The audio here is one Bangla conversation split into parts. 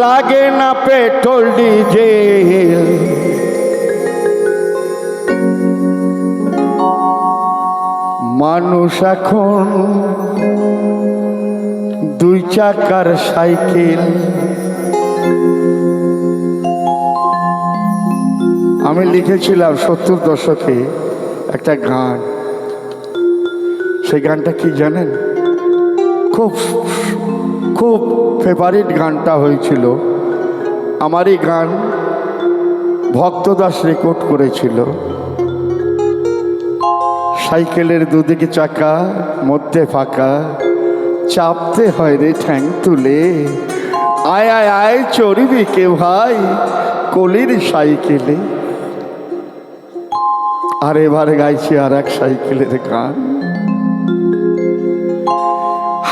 লাগে না পেট্রোল, ডিজেল। মানুষ এখন দুই চাকার সাইকেল। আমি লিখেছিলাম সত্তর দশকে একটা গান। সেই গানটা কি জানেন? খুব খুব ফেভারিট গানটা হয়েছিল। আমারই গান ভক্তদাস রেকর্ড করেছিল। সাইকেলের দুদিকে চাকা, মধ্যে ফাঁকা। চাপতে হয় রে ঠ্যাং তুলে। আয় আয় আয়, চড়বি কে ভাই কলির সাইকেলে। আর এবার গাইছি আর এক সাইকেলের গান।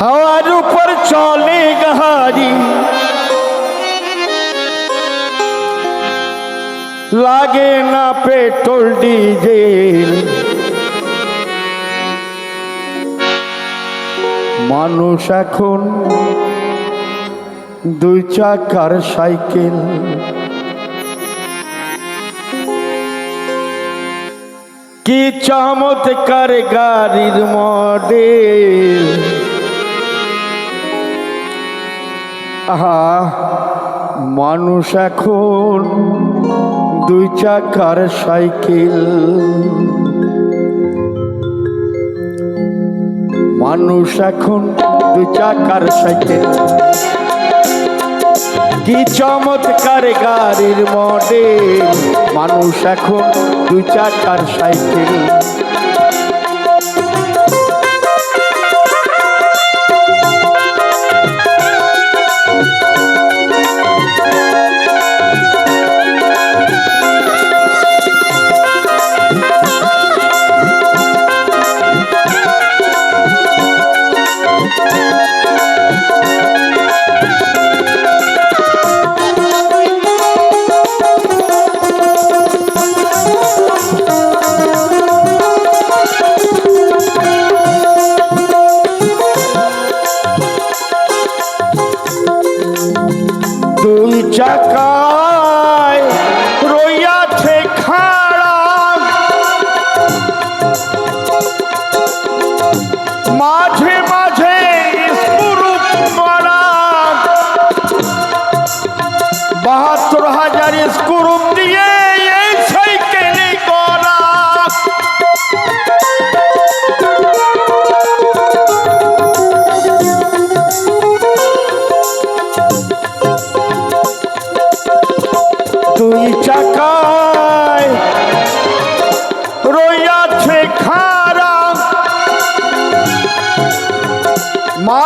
হাওয়ার উপর চলে গাড়ি লাগে না পেট্রোল, ডিজেল। মানুষ এখন দুই চাকার সাইকেল। কি চমৎকার গাড়ির মডেল। আহা, মানুষ এখন দুই চাকার সাইকেল। মানুষ এখন দুই চাকার সাইকেল। কি চমৎকার গাড়ির মডেল। মানুষ এখন দুই চাকার সাইকেল।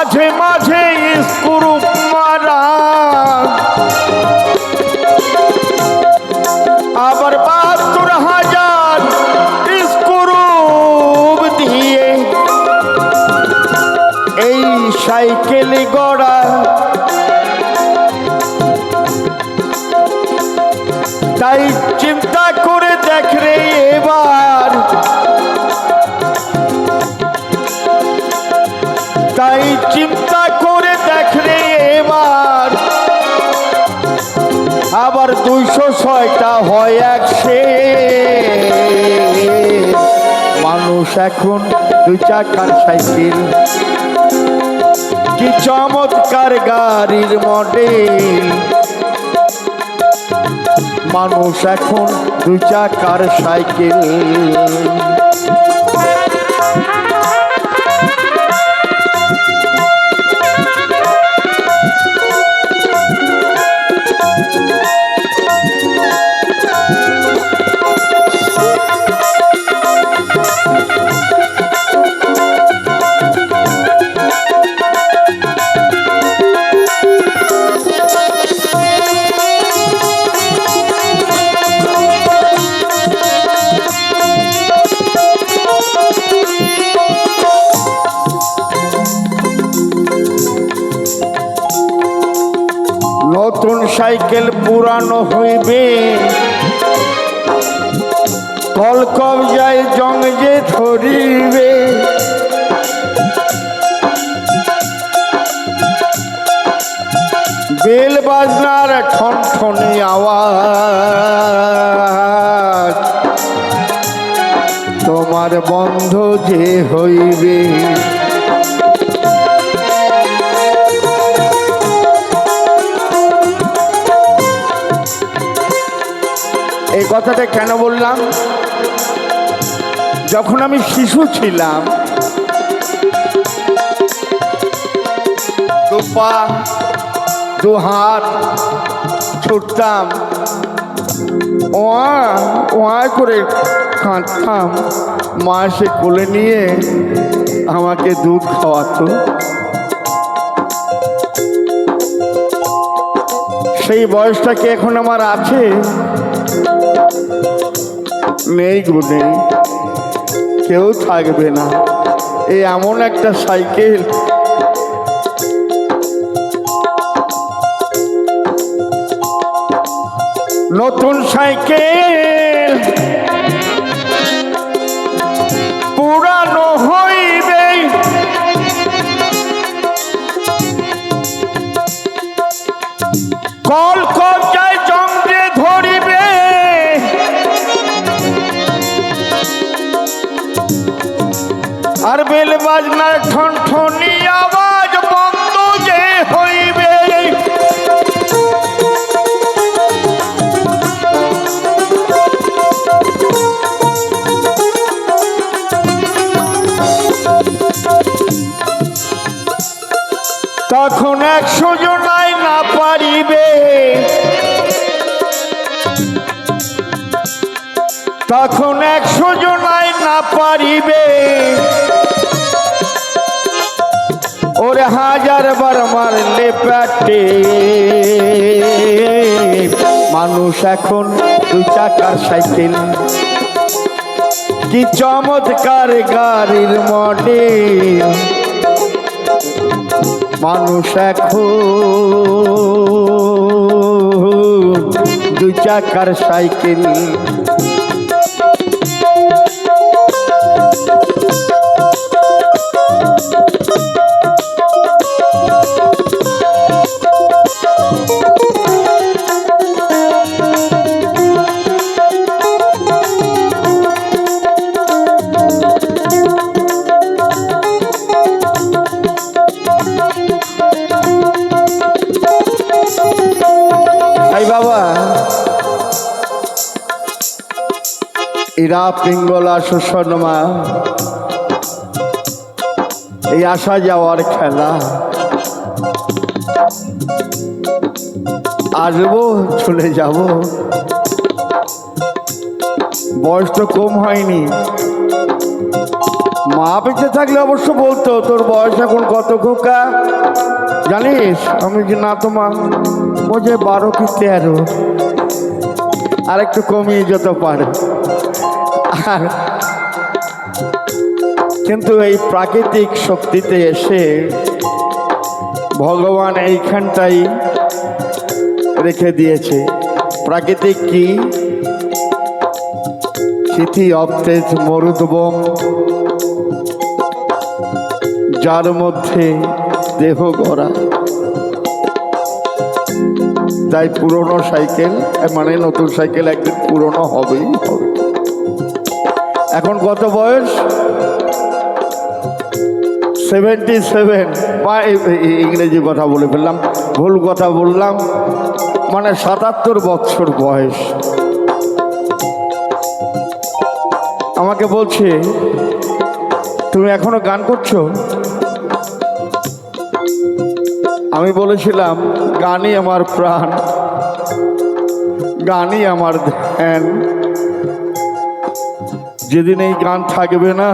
মাঝে মাঝে স্ক্রু মারা। আবার বাহাত্তর হাজার স্ক্রু দিয়ে এই সাইকেল গড়া। তাই চিন্তা করে দেখ রে এবার। দুইশো ছয়টা হয় এক মানুষ এখন দুই চাকার সাইকেল। কি চমৎকার গাড়ির মডেল। মানুষ এখন দু চাকার সাইকেল। নতুন সাইকেল পুরানো হইবে। কল কবজায় জং যে ধরিবে। বেল বাজনার ঠন ঠনি আওয়াজ। তোমার বন্ধ যে হইবে। কথাটা কেন বললাম? যখন আমি শিশু ছিলাম দু পা দু হাত ছুটতাম, ওয়া ওয়া করে কাঁদতাম। মা সে কোলে নিয়ে আমাকে দুধ খাওয়াতো। সেই বয়সটা কি এখন আমার আছে? নেই গো নেই কেউ থাকবে না। এই এমন একটা সাইকেল। নতুন সাইকেল। আর বেল বাজনার ঠন ঠনি আওয়াজ বন্ধ যে হইবে। তখন একশো জনাই না পারিবে। তখন একশো জনাই না পারিবে। ওরে হাজার বার মারলে প্যাটে মানুষ এখন দু চাকার সাইকেল। কি চমৎকার গাড়ির মডেল। মানুষ এখন দু চাকার সাইকেল। পিঙ্গলা সুষমা এই আসা যাওয়ার খেলা। আসব, চলে যাব। বয়স তো কম হয়নি। মা বেঁচে থাকলে অবশ্য বলতো, তোর বয়স এখন কত খোকা? জানিস, আমি যে না তোমা বোঝে বারো কি তেরো। আর একটু কমিয়ে যেতে পারে। আর কিন্তু এই প্রাকৃতিক শক্তিতে এসে ভগবান এইখানটাই রেখে দিয়েছে। প্রাকৃতিক কি? সিথি অপ্তেজ, মরুদবম, যার মধ্যে দেহ গড়া। তাই পুরনো সাইকেল মানে নতুন সাইকেল একদিন পুরনো হবেই হবে। এখন কত বয়স? সেভেন্টি সেভেন বা ইংরেজি কথা বলে ফেললাম, ভুল কথা বললাম মানে সাতাত্তর বছর বয়স। আমাকে বলছে, তুমি এখনও গান করছ? আমি বলেছিলাম, গানই আমার প্রাণ, গানই আমার ধ্যান। যেদিন এই গান থাকবে না,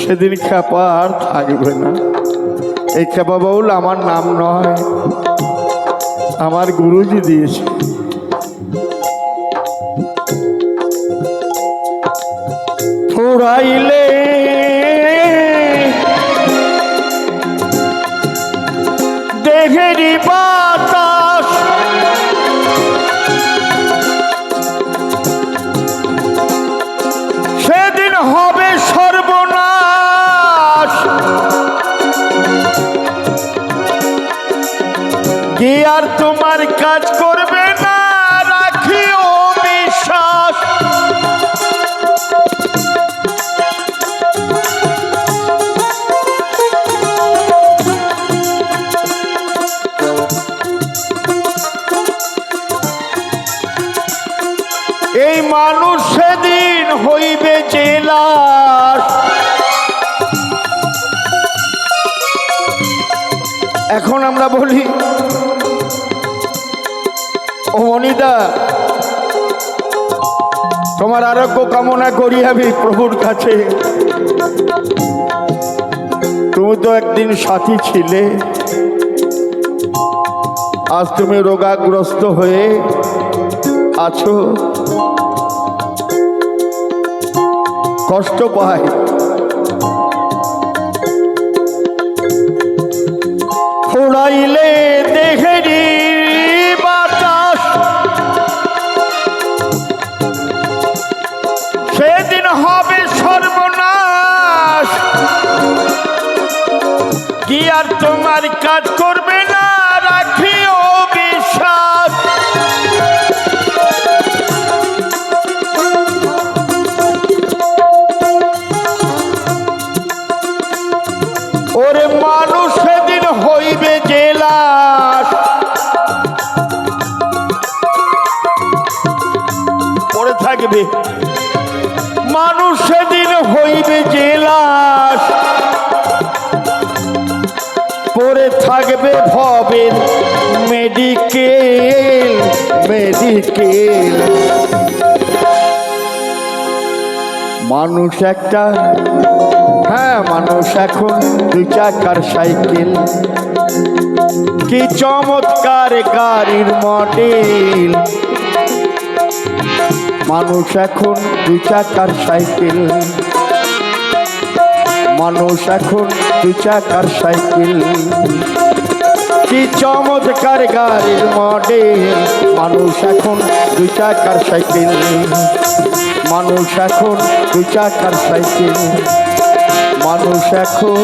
সেদিন খেপা আর থাকবে না। এই খেপা বাউল আমার নাম নয়, আমার গুরুজি দিয়েছে। ফুরাইলে সর্বনাশ তোমার কাজ করবে না? রাখিও বিশ্বাস এই মানুষ সেদিন হইবে জেলার। এখন আমরা বলি, ও অনিদা তোমার আরোগ্য কামনা করি আমি প্রভুর কাছে। তুমি তো একদিন সাথী ছিলে। আজ তুমি রোগাগ্রস্ত হয়ে আছো। কষ্ট পায়। আর তোমার কাজ করবে না, রাখিও বিশ্বাস। ওরে মানুষ সেদিন হইবে জেলাস। পড়ে থাকবে। মানুষ সেদিন হইবে জেলাস। থাকবে ভবের মেডিকেল মেডিকেল মানুষ একটা হ্যাঁ মানুষ এখন দুই চাকার সাইকেল। কি চমৎকার গাড়ির মডেল মানুষ এখন দুই চাকার সাইকেল। মানুষ এখন চাকার সাইকেল? কি চমৎকার গাড়ির মডেল মানুষ এখন বিচাকার চাকার সাইকেল? মানুষ এখন বিচাকার চাকার সাইকেল? মানুষ এখন